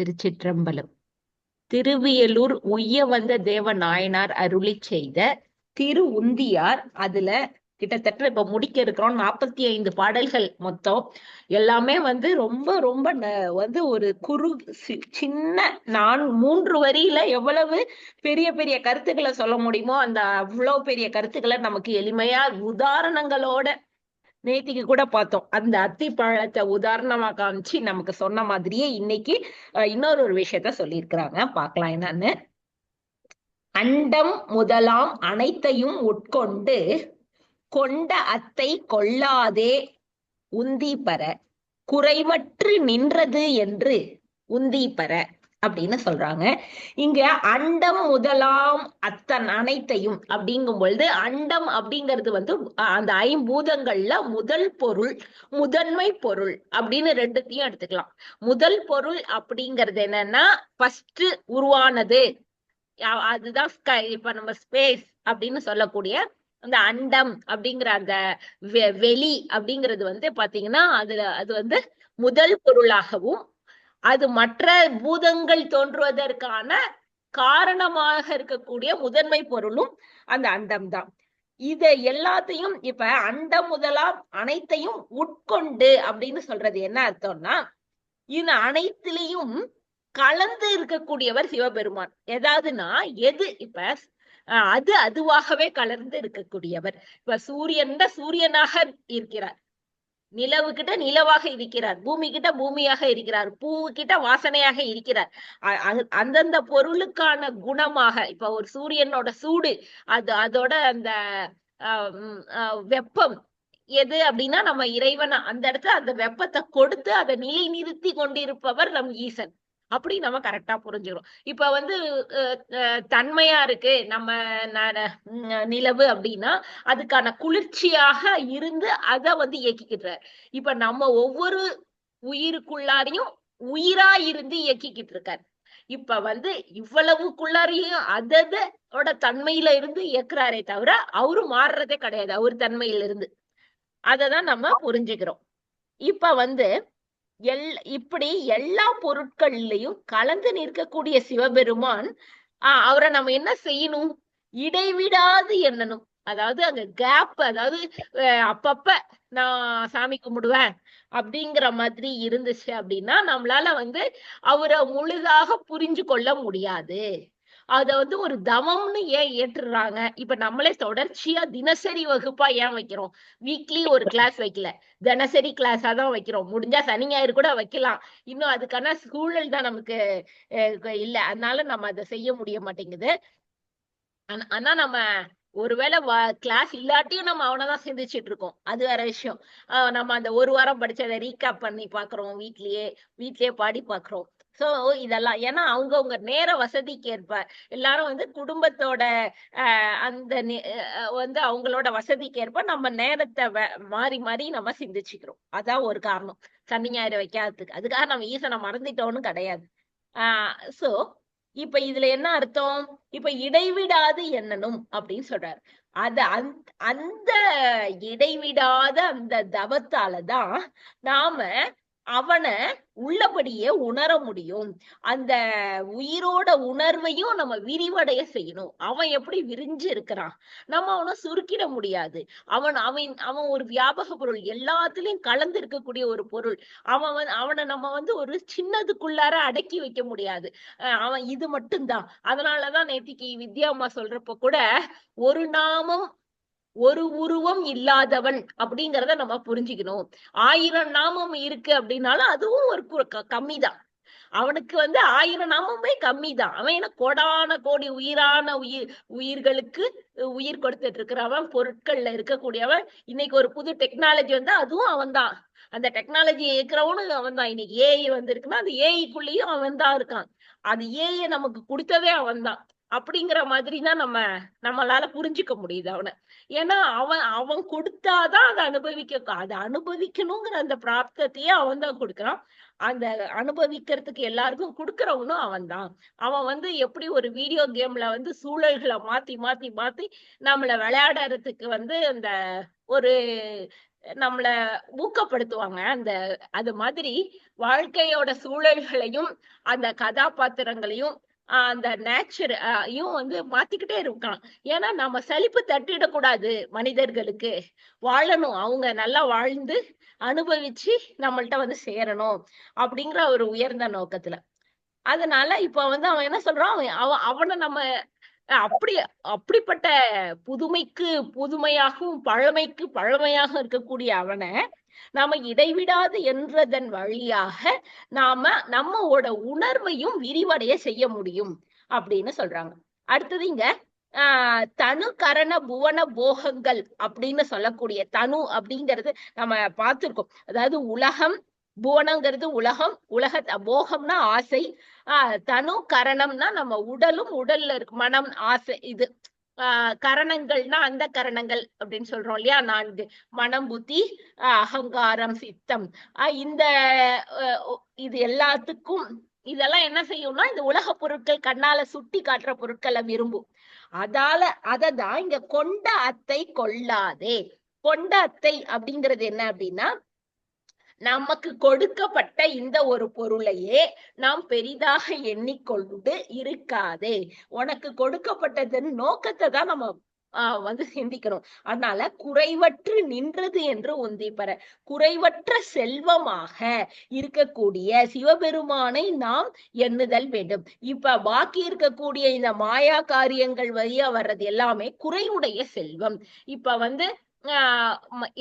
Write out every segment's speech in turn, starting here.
திருச்சிற்றம்பலம். திருவியலூர் உய்ய வந்த தேவ நாயனார் அருளி செய்த திரு உந்தியார் அதுல கிட்டத்தட்ட இப்ப முடிக்க இருக்கிறோம். நாற்பத்தி ஐந்து பாடல்கள் மொத்தம். எல்லாமே வந்து ரொம்ப ரொம்ப ந- வந்து ஒரு குறு சி- சின்ன நான் மூன்று வரியில எவ்வளவு பெரிய பெரிய கருத்துக்களை சொல்ல முடியுமோ அந்த அவ்வளவு பெரிய கருத்துக்களை நமக்கு எளிமையா உதாரணங்களோட நேத்திக்கு கூட பார்த்தோம். அந்த அத்தி பழத்தை உதாரணமா காமிச்சு நமக்கு சொன்ன மாதிரியே இன்னைக்கு இன்னொரு ஒரு விஷயத்த சொல்லியிருக்கிறாங்க. பார்க்கலாம் என்னன்னு. அண்டம் முதலாம் அனைத்தையும் உட்கொண்டு கொண்ட அத்தை கொள்ளாதே உந்தி பெற குறைமற்று நின்றது என்று உந்தி பெற அப்படின்னு சொல்றாங்க. இங்க அண்டம் முதலாம் அத்தன் அனைத்தையும் அப்படிங்கும் பொழுது அண்டம் அப்படிங்கிறது வந்து அந்த ஐம்பூதங்கள்ல முதல் பொருள் முதன்மை பொருள் அப்படின்னு ரெண்டுத்தையும் எடுத்துக்கலாம். முதல் பொருள் அப்படிங்கிறது என்னன்னா ஃபர்ஸ்ட் உருவானது. அதுதான் ஸ்கை இப்ப நம்ம ஸ்பேஸ் அப்படின்னு சொல்லக்கூடிய அந்த அண்டம் அப்படிங்கிற அந்த வெ- வெளி அப்படிங்கிறது வந்து பாத்தீங்கன்னா அதுல அது வந்து முதல் பொருளாகவும் அது மற்ற பூதங்கள் தோன்றுவதற்கான காரணமாக இருக்கக்கூடிய முதன்மை பொருளும் அந்த அண்டம் தான் இத எல்லாத்தையும் இப்ப அண்டம் முதலாம் அனைத்தையும் உட்கொண்டு அப்படின்னு சொல்றது என்ன அர்த்தம்னா இது அனைத்திலையும் கலந்து இருக்கக்கூடியவர் சிவபெருமான். ஏதாவதுன்னா எது இப்ப அஹ், அது அதுவாகவே கலந்து இருக்கக்கூடியவர். இப்ப சூரியன் சூரியனாக இருக்கிறார். நிலவு கிட்ட நிலவாக இருக்கிறார். பூமி கிட்ட பூமியாக இருக்கிறார். பூவு கிட்ட வாசனையாக இருக்கிறார். அ- அந்தந்த பொருளுக்கான குணமாக இப்ப ஒரு சூரியனோட சூடு அது அதோட அந்த ஆஹ் உம் வெப்பம் எது அப்படின்னா நம்ம இறைவன் அந்த இடத்துல அந்த வெப்பத்தை கொடுத்து அதை நிலை நிறுத்தி கொண்டிருப்பவர் நம் ஈசன். அப்படி நம்ம கரெக்டா புரிஞ்சுக்கிறோம். இப்ப வந்து அஹ், தன்மையா இருக்கு நம்ம நிலவு அப்படின்னா அதுக்கான குளிர்ச்சியாக இருந்து அதை வந்து இயக்கிக்கிட்டார் இப்ப நம்ம ஒவ்வொரு உயிருக்குள்ளாரையும் உயிரா இருந்து இயக்கிக்கிட்டு இருக்கார் இப்ப வந்து இவ்வளவுக்குள்ளாரையும் அதோட தன்மையில இருந்து இயக்குறாரே தவிர அவரு மாறுறதே கிடையாது. அவர் தன்மையில இருந்து அததான் நம்ம புரிஞ்சுக்கிறோம். இப்ப வந்து எல் இப்படி எல்லா பொருட்கள்லயும் கலந்து நிற்கக்கூடிய சிவபெருமான் ஆஹ் அவரை நம்ம என்ன செய்யணும்? இடைவிடாது எண்ணணும். அதாவது அங்க கேப் அதாவது அஹ் அப்பப்ப நான் சாமி கும்பிடுவேன் அப்படிங்கிற மாதிரி இருந்துச்சு அப்படின்னா நம்மளால வந்து அவரை முழுதாக புரிஞ்சு கொள்ள முடியாது. அத வந்து ஒரு தவம்னு ஏன் ஏற்றுறாங்க? இப்ப நம்மளே தொடர்ச்சியா தினசரி வகுப்பா ஏன் வைக்கிறோம்? வீக்லி ஒரு கிளாஸ் வைக்கல. தினசரி கிளாஸா தான் வைக்கிறோம். முடிஞ்சா சனி ஞாயிறு கூட வைக்கலாம். இன்னும் அதுக்கான சூழல் தான் நமக்கு இல்ல. அதனால நம்ம அதை செய்ய முடிய மாட்டேங்குது. ஆனா ஆனா நம்ம ஒருவேளை கிளாஸ் இல்லாட்டியும் நம்ம அவனைதான் சிந்திச்சிட்டு இருக்கோம். அது வேற விஷயம். ஆஹ் நம்ம அந்த ஒரு வாரம் படிச்சதை ரீகேப் பண்ணி பாக்குறோம். வீட்லயே வீட்லயே பாடி பாக்குறோம். சோ இதெல்லாம் ஏன்னா அவங்கவுங்க நேர வசதிக்கு ஏற்ப எல்லாரும் வந்து குடும்பத்தோட ஆஹ் அந்த அஹ் வந்து அவங்களோட வசதிக்கு ஏற்ப நம்ம நேரத்தை மாறி மாறி நம்ம சிந்திச்சுக்கிறோம். அதான் ஒரு காரணம். சனி ஞாயிறு வைக்காததுக்கு. அதுக்காக நம்ம ஈசனை மறந்துட்டோம்னு கிடையாது. ஆஹ் சோ இப்ப இதுல என்ன அர்த்தம்? இப்ப இடைவிடாது எண்ணணும் அப்படின்னு சொல்றாரு. அது அந்த அந்த இடைவிடாத அந்த தவத்தாலதான் நாம அவனை உள்ளபடியே உணர முடியும். அந்த உயிரோட உணர்வையும் நம்ம விரிவடைய செய்யணும். அவன் எப்படி விரிஞ்சு இருக்கிறான்? நம்ம அவனை சுருக்கிட முடியாது. அவன் அவன் அவன் ஒரு வியாபக பொருள். எல்லாத்துலயும் கலந்து இருக்கக்கூடிய ஒரு பொருள். அவன் வந்து அவனை நம்ம வந்து ஒரு சின்னதுக்குள்ளார அடக்கி வைக்க முடியாது. அஹ் அவன் இது மட்டும்தான். அதனாலதான் நேத்திக்கு வித்யா அம்மா சொல்றப்ப கூட ஒரு நாமம் ஒரு உருவம் இல்லாதவன் அப்படிங்கிறத நம்ம புரிஞ்சுக்கணும். ஆயிரம் நாமம் இருக்கு அப்படின்னாலும் அதுவும் ஒரு கம்மி க- கம்மிதான். அவனுக்கு வந்து ஆயிரம் நாமமே கம்மிதான். அவன் என்ன கோடான கோடி உயிரான உயிர் உயிர்களுக்கு உயிர் கொடுத்துட்டு இருக்கிறவன் பொருட்கள்ல இருக்கக்கூடியவன். இன்னைக்கு ஒரு புது டெக்னாலஜி வந்தா அதுவும் அவன்தான். அந்த டெக்னாலஜி இருக்கிறவனும் அவன் தான் இன்னைக்கு ஏஐ வந்திருக்குன்னா அந்த ஏஐக்குள்ளேயும் அவன் தான் இருக்கான். அது ஏஐ நமக்கு கொடுத்ததே அவன்தான். அப்படிங்கிற மாதிரி தான் நம்ம நம்மளால புரிஞ்சுக்க முடியுது அவனை. ஏன்னா அவன் அவன் கொடுத்தாதான் அதை அனுபவிக்க அதை அனுபவிக்கணுங்கிற அந்த பிராப்தத்தையே அவன் தான் கொடுக்கறான். அந்த அனுபவிக்கிறதுக்கு எல்லாருக்கும் கொடுக்கறவனும் அவன் தான். அவன் வந்து எப்படி ஒரு வீடியோ கேம்ல வந்து சூழல்களை மாத்தி மாத்தி மாத்தி நம்மள விளையாடுறதுக்கு வந்து அந்த ஒரு நம்மள ஊக்கப்படுத்துவாங்க. அந்த அது மாதிரி வாழ்க்கையோட சூழல்களையும் அந்த கதாபாத்திரங்களையும் அந்த அந்த நேச்சரையும் வந்து மாத்திக்கிட்டே இருக்கலாம் ஏன்னா நம்ம சலிப்பு தட்டிடக்கூடாது மனிதர்களுக்கு. வாழணும். அவங்க நல்லா வாழ்ந்து அனுபவிச்சு நம்மள்ட்ட வந்து சேரணும் அப்படிங்கிற ஒரு உயர்ந்த நோக்கத்துல. அதனால இப்ப வந்து அவன் என்ன சொல்றான்? அவன் அவ- அவனை நம்ம அப்படி அப்படிப்பட்ட புதுமைக்கு புதுமையாகவும் பழமைக்கு பழமையாக இருக்கக்கூடிய அவனை நாம இடைவிடாது என்றதன் வழியாக நாம நம்மோட உணர்வையும் விரிவடைய செய்ய முடியும் அப்படின்னு சொல்றாங்க. அடுத்தது இங்க ஆஹ் தனு கரண புவன போகங்கள் அப்படின்னு சொல்லக்கூடிய தனு அப்படிங்கிறது நம்ம பார்த்திருக்கோம். அதாவது உலகம் புவனங்கிறது உலகம் உலக போகம்னா ஆசை. ஆஹ் தனு கரணம்னா நம்ம உடலும் உடல்ல இருக்கு மனம் ஆசை இது. ஆஹ் கரணங்கள்னா அந்த கரணங்கள் அப்படின்னு சொல்றோம் இல்லையா? நான்கு. மனம் புத்தி அகங்காரம் சித்தம். ஆஹ் இந்த இது எல்லாத்துக்கும் இதெல்லாம் என்ன செய்யும்னா இந்த உலக பொருட்கள் கண்ணால சுட்டி காட்டுற பொருட்களை விரும்பும். அதால அததான் இங்க கொண்ட அத்தை கொள்ளாதே. கொண்ட அத்தை அப்படிங்கிறது என்ன அப்படின்னா நமக்கு கொடுக்கப்பட்ட இந்த ஒரு பொருளையே நாம் பெரிதாக எண்ணிக்கொண்டு இருக்காதே. உனக்கு கொடுக்கப்பட்டதன் நோக்கத்தை தான் நம்ம ஆஹ் வந்து சிந்திக்கணும். அதனால குறைவற்று நின்றது என்று உந்திப்பற குறைவற்ற செல்வமாக இருக்கக்கூடிய சிவபெருமானை நாம் எண்ணுதல் வேண்டும். இப்ப பாக்கி இருக்கக்கூடிய இந்த மாயா காரியங்கள் வழியா வர்றது எல்லாமே குறைவுடைய செல்வம். இப்ப வந்து ஆஹ்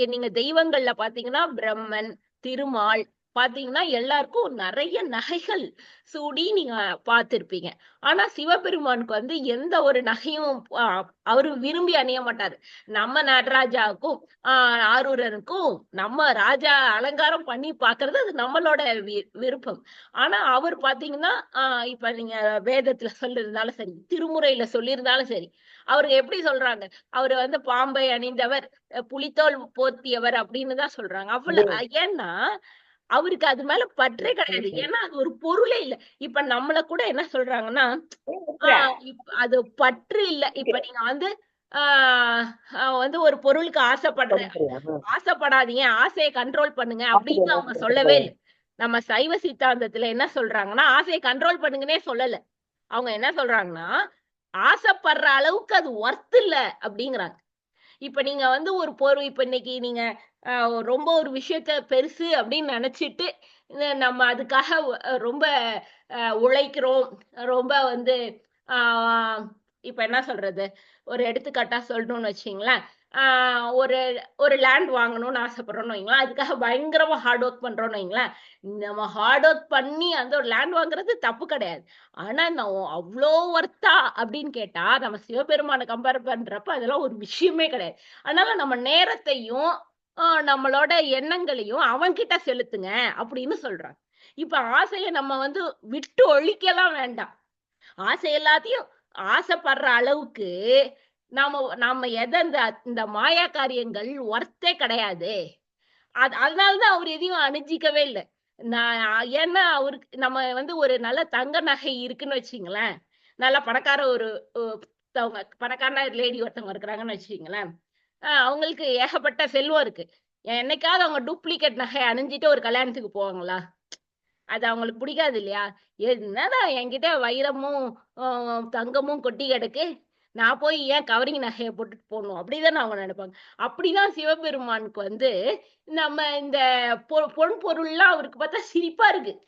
நீங்க தெய்வங்கள்ல பாத்தீங்கன்னா பிரம்மன் திருமால் பாத்தீங்கன்னா எல்லாருக்கும் நிறைய நகைகள் சூடி நீங்க பார்த்திருப்பீங்க. ஆனா சிவபெருமானுக்கு வந்து எந்த ஒரு நகையும் ஆஹ் அவரு விரும்பி அணிய மாட்டாரு. நம்ம நடராஜாவுக்கும் ஆஹ் ஆரூரனுக்கும் நம்ம ராஜா அலங்காரம் பண்ணி பாக்குறது அது நம்மளோட விருப்பம். ஆனா அவர் பாத்தீங்கன்னா ஆஹ் இப்ப நீங்க வேதத்துல சொல்லியிருந்தாலும் சரி திருமுறையில சொல்லியிருந்தாலும் சரி அவருக்கு எப்படி சொல்றாங்க? அவர் வந்து பாம்பை அணிந்தவர் புலித்தோல் போர்த்தியவர் அப்படின்னு தான் சொல்றாங்க. அவ்வளவு ஏன்னா அவருக்கு அது மேல பற்றே கிடையாது. ஏன்னா அது ஒரு பொருளே இல்ல. இப்ப நம்மள கூட என்ன சொல்றாங்கன்னா அது பற்று இல்ல. இப்ப நீங்க வந்து வந்து ஒரு பொருளுக்கு ஆசைப்படுற ஆசைப்படாதீங்க. ஆசையை கண்ட்ரோல் பண்ணுங்க அப்படின்னு அவங்க சொல்லவே இல்லை. நம்ம சைவ சித்தாந்தத்துல என்ன சொல்றாங்கன்னா ஆசையை கண்ட்ரோல் பண்ணுங்கன்னே சொல்லல. அவங்க என்ன சொல்றாங்கன்னா ஆசைப்படுற அளவுக்கு அது ஒர்த் இல்ல அப்படிங்கிறாங்க. இப்ப நீங்க வந்து ஒரு பொருள் இப்ப இன்னைக்கு நீங்க ரொம்ப ஒரு விஷயத்த பெருசு அப்படின்னு நினைச்சிட்டு நம்ம அதுக்காக ரொம்ப உழைக்கிறோம். ரொம்ப வந்து இப்போ இப்ப என்ன சொல்றது? ஒரு எடுத்துக்காட்டா சொல்லணும்னு வச்சுங்களேன். ஒரு ஒரு லேண்ட் வாங்கணும்னு ஆசைப்படுறோம்னு வைங்களேன். அதுக்காக பயங்கரமா ஹார்ட் ஒர்க் பண்றோம்னு வைங்களேன். நம்ம ஹார்ட் ஒர்க் பண்ணி அந்த ஒரு லேண்ட் வாங்குறது தப்பு கிடையாது. ஆனா நான் அவ்வளோ ஒர்த்தா அப்படின்னு கேட்டா நம்ம சிவபெருமானை கம்பேர் பண்றப்ப அதெல்லாம் ஒரு விஷயமே கிடையாது. அதனால நம்ம நேரத்தையும் நம்மளோட எண்ணங்களையும் அவன்கிட்ட செலுத்துங்க அப்படின்னு சொல்றாங்க. இப்ப ஆசையை நம்ம வந்து விட்டு ஒழிக்கலாம் வேண்டாம். ஆசை எல்லாத்தையும் ஆசைப்படுற அளவுக்கு நாம நாம எதை இந்த இந்த மாயா காரியங்கள் ஒர்த்தே கிடையாது. அது அதனாலதான் அவர் எதையும் அணிஞ்சிக்கவே இல்லை. நான் ஏன்னா அவருக்கு நம்ம வந்து ஒரு நல்ல தங்க நகை இருக்குன்னு வச்சுங்களேன். நல்ல பணக்கார ஒரு பணக்காரனா பணக்கார லேடி ஒருத்தவங்க இருக்கிறாங்கன்னு வச்சுக்கீங்களேன் அவங்களுக்கு ஏகப்பட்ட செல்வம் இருக்கு. என்னைக்காவது அவங்க டூப்ளிகேட் நகை அணிஞ்சிட்டு ஒரு கல்யாணத்துக்கு போவாங்களா? அது அவங்களுக்கு பிடிக்காது இல்லையா? என்னடா என்கிட்ட வைரமும் தங்கமும் கொட்டி கிடக்கு. நான் போய் ஏன் கவரிங் நகையை போட்டுட்டு போகணும்? அப்படிதானே அவங்க நினைப்பாங்க. அப்படிதான் சிவபெருமானுக்கு வந்து நம்ம இந்த பொ- பொன் பொருள்லாம் அவருக்கு பார்த்தா சிரிப்பா இருக்கு.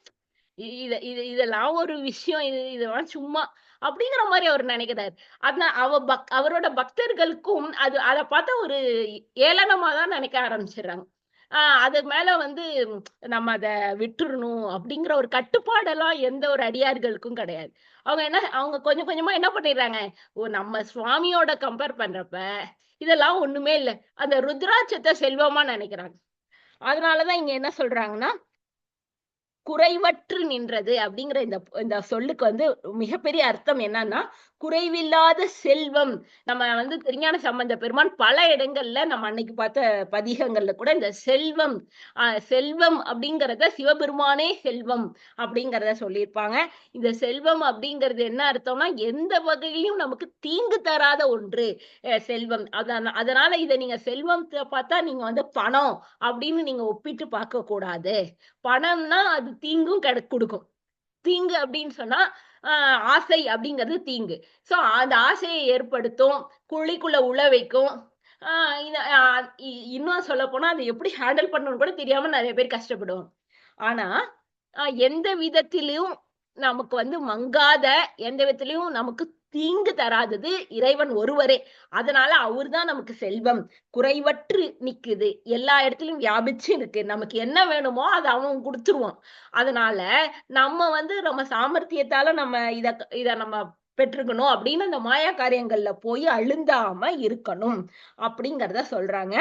இ- இது இது இதெல்லாம் ஒரு விஷயம். இது இதெல்லாம் சும்மா அப்படிங்கிற மாதிரி அவர் நினைக்கிறாரு. அதனால அவ பக் அவரோட பக்தர்களுக்கும் அது அதை பார்த்தா ஒரு ஏளனமா தான் நினைக்க ஆரம்பிச்சிடுறாங்க. ஆஹ் அது மேல வந்து நம்ம அதை விட்டுறணும் அப்படிங்கிற ஒரு கட்டுப்பாடெல்லாம் எந்த ஒரு அடியார்களுக்கும் கிடையாது. அவங்க என்ன அவங்க கொஞ்சம் கொஞ்சமா என்ன பண்ணிடுறாங்க? ஓ நம்ம சுவாமியோட கம்பேர் பண்றப்ப இதெல்லாம் ஒண்ணுமே இல்லை. அந்த ருத்ராட்சத்தை செல்வமா நினைக்கிறாங்க. அதனாலதான் இங்க என்ன சொல்றாங்கன்னா குறைவற்று நின்றது அப்படிங்கிற இந்த இந்த சொல்லுக்கு வந்து மிகப்பெரிய அர்த்தம் என்னன்னா குறைவில்லாத செல்வம். நம்ம வந்து திருஞான சம்பந்த பெருமான் பல இடங்கள்ல நம்ம அன்னைக்கு பார்த்த பதிகங்கள்ல கூட இந்த செல்வம் ஆஹ் செல்வம் அப்படிங்கிறத சிவபெருமானே செல்வம் அப்படிங்கிறத சொல்லியிருப்பாங்க. இந்த செல்வம் அப்படிங்கிறது என்ன அர்த்தம்னா எந்த வகையிலும் நமக்கு தீங்கு தராத ஒன்று அஹ் செல்வம். அதன அதனால இதை நீங்க செல்வம் பார்த்தா நீங்க வந்து பணம் அப்படின்னு நீங்க ஒப்பிட்டு பார்க்க கூடாது பணம்னா அது தீங்கும் கெட கொடுக்கும். தீங்கு அப்படின்னு சொன்னா ஆஹ் ஆசை அப்படிங்கிறது தீங்கு. சோ அந்த ஆசையை ஏற்படுத்தும் குழிக்குள்ள உழ வைக்கும். ஆஹ் இ- இன்னும் சொல்ல போனா அதை எப்படி ஹேண்டில் பண்ணணும்னு கூட தெரியாம நிறைய பேர் கஷ்டப்படுவோம் ஆனா எந்த விதத்திலும் நமக்கு வந்து மங்காத எந்த விதத்திலையும் நமக்கு தீங்கு தராதது இறைவன் ஒருவரே. அதனால அவர்தான் நமக்கு செல்வம். குறைவற்று நிக்குது. எல்லா இடத்துலயும் வியாபிச்சு இருக்கு. நமக்கு என்ன வேணுமோ அதை அவன் கொடுத்துருவான். அதனால நம்ம வந்து நம்ம சாமர்த்தியத்தால நம்ம இத இத நம்ம பெற்றுக்கணும் அப்படின்னு அந்த மாயா காரியங்கள்ல போய் அழுந்தாம இருக்கணும் அப்படிங்கறத சொல்றாங்க.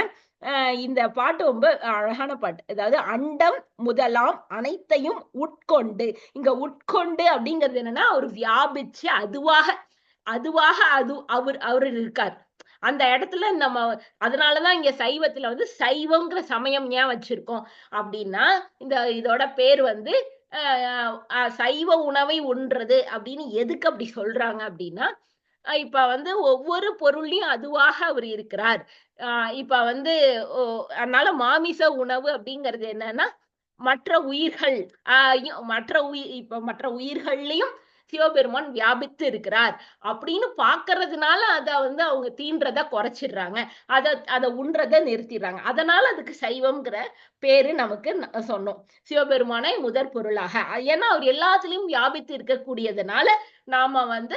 இந்த பாட்டு ரொம்ப அழகான பாட்டு. அதாவது அண்டம் முதலாம் அனைத்தையும் உட்கொண்டு. இங்க உட்கொண்டு அப்படிங்கிறது என்னன்னா அவர் வியாபிச்சு அதுவாக அதுவாக அது அவர் அவர் இருக்கார். அந்த இடத்துல நம்ம அதனாலதான் இங்க சைவத்துல வந்து சைவம்ங்கிற சமயம் ஏன் வச்சிருக்கோம் அப்படின்னா இந்த இதோட பேர் வந்து ஆஹ் சைவ உணவை உண்றது அப்படின்னு எதுக்கு அப்படி சொல்றாங்க அப்படின்னா இப்ப வந்து ஒவ்வொரு பொருள்லயும் அதுவாக அவர் இருக்கிறார். ஆஹ் இப்ப வந்து ஓ, அதனால மாமிச உணவு அப்படிங்கிறது என்னன்னா மற்ற உயிர்கள் ஆஹ் மற்ற உயிர் இப்ப மற்ற உயிர்கள்லயும் சிவபெருமான் வியாபித்து இருக்கிறார் அப்படின்னு பாக்குறதுனால அத வந்து அவங்க தீன்றத குறைச்சிடுறாங்க. அத அதை உண்றத நிறுத்திடுறாங்க. அதனால அதுக்கு சைவம்ங்கிற பேரு நமக்கு சொன்னோம். சிவபெருமானை முதற் பொருளாக. ஏன்னா அவர் எல்லாத்துலயும் வியாபித்து இருக்கக்கூடியதுனால நாம வந்து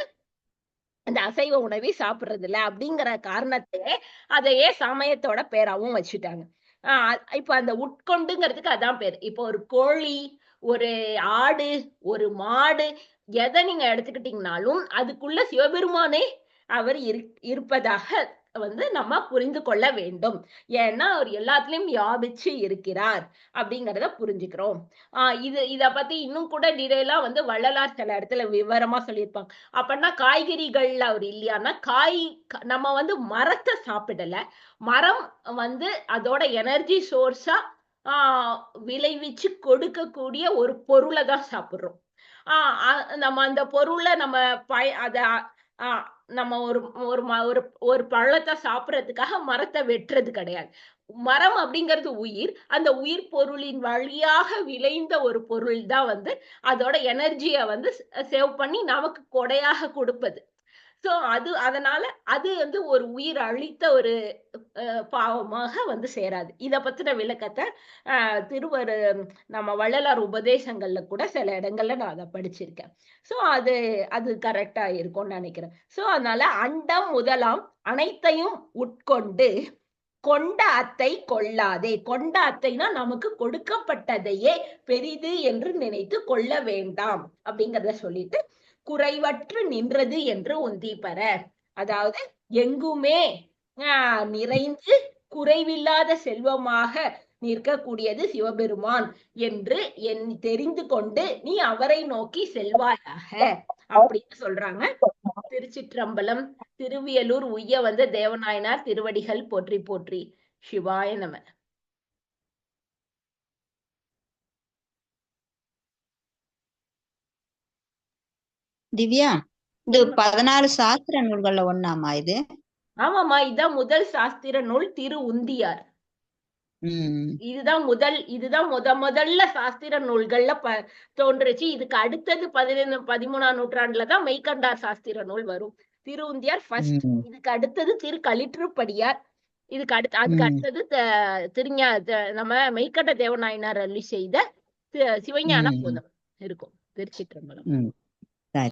அந்த அசைவ உணவை சாப்பிடுறது இல்ல அப்படிங்கிற காரணத்தையே அதையே சமயத்தோட பேராவும் வச்சுட்டாங்க. ஆஹ் இப்ப அந்த உட்கொண்டுங்கிறதுக்கு அதான் பேர். இப்போ ஒரு கோழி ஒரு ஆடு ஒரு மாடு எதை நீங்க எடுத்துக்கிட்டீங்கனாலும் அதுக்குள்ள சிவபெருமானே அவர் இரு- இருப்பதாக வந்து நம்ம புரிந்து கொள்ள வேண்டும். ஏன்னா அவர் எல்லாத்துலயும் வியாபிச்சு இருக்கிறார் அப்படிங்கிறத புரிஞ்சுக்கிறோம். ஆஹ் இது இத பத்தி இன்னும் கூட டீடைலா வந்து வள்ளலார் சில இடத்துல விவரமா சொல்லியிருப்பாங்க. அப்படின்னா காய்கறிகள்ல அவர் இல்லையான்னா காய் க- நம்ம வந்து மரத்தை சாப்பிடல. மரம் வந்து அதோட எனர்ஜி சோர்ஸா ஆஹ் விளைவிச்சு கொடுக்கக்கூடிய ஒரு பொருளை தான் சாப்பிடுறோம். ஆஹ் நம்ம அந்த பொருளை நம்ம பய அத ஆஹ் நம்ம ஒரு ஒரு ம- ஒரு ஒரு பழத்தை சாப்பிட்றதுக்காக மரத்தை வெட்டுறது கிடையாது. மரம் அப்படிங்கிறது உயிர். அந்த உயிர் பொருளின் வழியாக விளைந்த ஒரு பொருள் தான் வந்து அதோட எனர்ஜியை வந்து சேவ் பண்ணி நமக்கு கொடையாக கொடுப்பது. சோ அது அதனால அது வந்து ஒரு உயிர் அழித்த ஒரு அஹ், பாவமாக வந்து சேராது. இத பத்தின விளக்கத்தை ஆஹ் திருவரு நம்ம வள்ளலார் உபதேசங்கள்ல கூட சில இடங்கள்ல நான் அதை படிச்சிருக்கேன். சோ அது அது கரெக்டா இருக்கும்னு நினைக்கிறேன். சோ அதனால அண்டம் முதலாம் அனைத்தையும் உட்கொண்டு கொண்ட அத்தை கொள்ளாதே. கொண்ட அத்தைனா நமக்கு கொடுக்கப்பட்டதையே பெரிது என்று நினைத்து கொள்ள வேண்டாம் அப்படிங்கறத சொல்லிட்டு குறைவற்று நின்றது என்று உந்தி பெற அதாவது எங்குமே ஆஹ் நிறைந்து குறைவில்லாத செல்வமாக நிற்கக்கூடியது சிவபெருமான் என்று என் தெரிந்து கொண்டு நீ அவரை நோக்கி செல்வாயாக அப்படின்னு சொல்றாங்க. திருச்சிற்றம்பலம் திருவியலூர் உய்ய வந்த தேவநாயனார் திருவடிகள் போற்றி போற்றி. சிவாய நம. திவ்யா இது பதினாறு சாஸ்திர நூல்கள்ல ஒண்ணாமா இது? ஆமாமா இதான் முதல் சாஸ்திர நூல் திரு உந்தியார். இதுதான் முதல் இதுதான் முத முதல்ல சாஸ்திர நூல்கள்ல ப தோன்றுச்சு. இதுக்கு அடுத்தது பதினொன்னு பதிமூணாம் நூற்றாண்டுல தான் மெய்கண்டார் சாஸ்திர நூல் வரும். திருவுந்தியார் ஃபர்ஸ்ட் உம் இதுக்கு அடுத்தது திரு களிற்றுப்படியார். இதுக்கு அடுத்து அதுக்கு அடுத்தது திருஞா நம்ம மெய்கண்ட தேவநாயனார் அருளி செய்த சிவஞான போதம் இருக்கும். திருச்சிற்றம்பலம்.